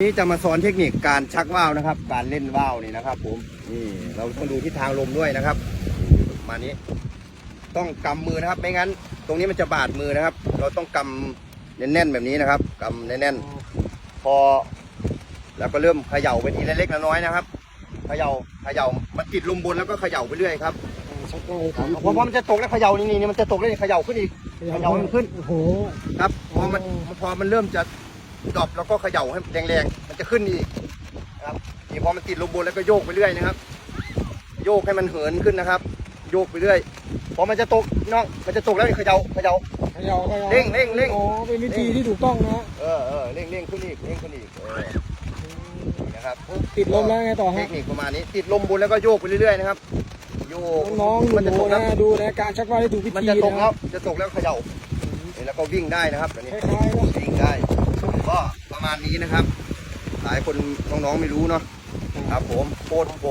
นี้จะมาสอนเทคนิคการชักว่าวนะครับ การเล่นว่าวนี่นะครับ ผมนี่เราต้องดูทิศทางลมด้วยนะครับประมาณนี้ ต้องกำมือนะครับ ไม่งั้น ตรงนี้มันจะบาดมือนะครับ เราต้องกำแน่นๆแบบนี้นะครับกำแน่นๆพอ แล้วก็เริ่มเขย่าไปทีละเล็กละน้อยนะครับเขย่าเขย่ามันติดลมบนแล้วก็เขย่าไปเรื่อยครับชักว่าวถามพอพอมันจะตกแล้วเขย่านี่นี่มันจะตกแล้วเขย่าขึ้นอีกเขย่ามันขึ้นโอ้โหครับพอมันพอมันเริ่มจะ ดรอปแล้วก็เขย่าให้แรงๆ มันจะขึ้นอีกนะครับนี่พอมันติดลมบนแล้วก็โยกไปเรื่อยนะครับ โยกให้มันเหินขึ้นนะครับ โยกไปเรื่อยพอมันจะตกน้องมันจะตกแล้วนี่เขย่าเขย่าเขย่าเขย่าเร่งเร่งเร่งอ๋อเป็นวิธีที่ถูกต้องนะเออเออเร่งเร่งขึ้นอีกเร่งขึ้นอีกเออนี่นะครับติดลมแล้วไงต่อเทฮะคนิคประมาณนี้ติดลมบนแล้วก็โยกไปเรื่อยๆนะครับโยกน้องๆมันจะหตนูกๆแล้นะวดูนะการชักว่าวได้ถูกวิมันธีจะตกนะแล้วจะตกแล้วเขย่าแล้วก็วิ่งได้นะครับแบบนี้คล้ายๆว่าวิ่งได้ก็ประ มาณนี้นะครับ หลายคนน้องๆไม่รู้เนาะครับผมโคตรโปร